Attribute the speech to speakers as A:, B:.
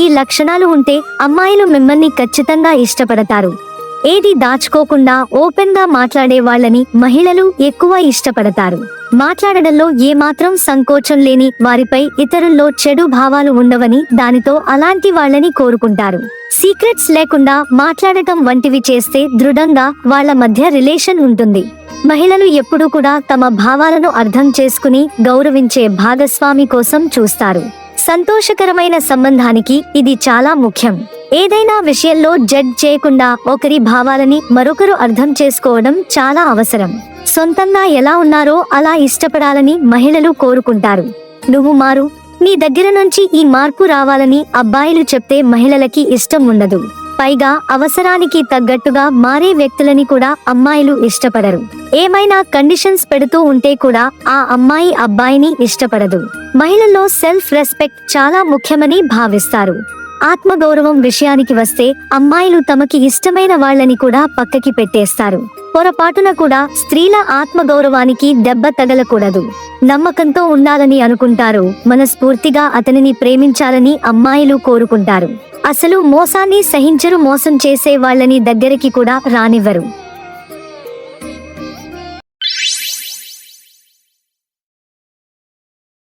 A: ఈ లక్షణాలు ఉంటే అమ్మాయిలు మిమ్మల్ని ఖచ్చితంగా ఇష్టపడతారు. ఏది దాచుకోకుండా ఓపెన్గా మాట్లాడే వాళ్ళని మహిళలు ఎక్కువ ఇష్టపడతారు. మాట్లాడడంలో ఏమాత్రం సంకోచం లేని వారిపై ఇతరుల్లో చెడు భావాలు ఉండవని దానితో అలాంటి వాళ్ళని కోరుకుంటారు. సీక్రెట్స్ లేకుండా మాట్లాడటం వంటివి చేస్తే దృఢంగా వాళ్ళ మధ్య రిలేషన్ ఉంటుంది. మహిళలు ఎప్పుడూ కూడా తమ భావాలను అర్థం చేసుకుని గౌరవించే భాగస్వామి కోసం చూస్తారు. సంతోషకరమైన సంబంధానికి ఇది చాలా ముఖ్యం. ఏదైనా విషయంలో జడ్జ్ చేయకుండా ఒకరి భావాలని మరొకరు అర్థం చేసుకోవడం చాలా అవసరం. సొంతంగా ఎలా ఉన్నారో అలా ఇష్టపడాలని మహిళలు కోరుకుంటారు. నువ్వు మారు. నీ దగ్గర నుంచి ఈ మార్పు రావాలని అబ్బాయిలు చెప్తే మహిళలకి ఇష్టం ఉండదు. పైగా అవసరానికి తగ్గట్టుగా మారే వ్యక్తులని కూడా అమ్మాయిలు ఇష్టపడరు. ఏమైనా కండిషన్స్ పెడుతూ ఉంటే కూడా ఆ అమ్మాయి అబ్బాయిని ఇష్టపడదు. మహిళల్లో సెల్ఫ్ రెస్పెక్ట్ చాలా ముఖ్యమని భావిస్తారు. ఆత్మగౌరవం విషయానికి వస్తే అమ్మాయిలు తమకి ఇష్టమైన వాళ్ళని కూడా పక్కకి పెట్టేస్తారు. పొరపాటున కూడా స్త్రీల ఆత్మగౌరవానికి దెబ్బ తగలకూడదు. నమ్మకంతో ఉండాలని అనుకుంటారు మనస్ఫూర్తిగా అతనిని ప్రేమించాలని అమ్మాయిలు కోరుకుంటారు. అసలు మోసాన్ని సహించరు మోసం చేసే వాళ్ళని దగ్గరికి కూడా రానివ్వరు.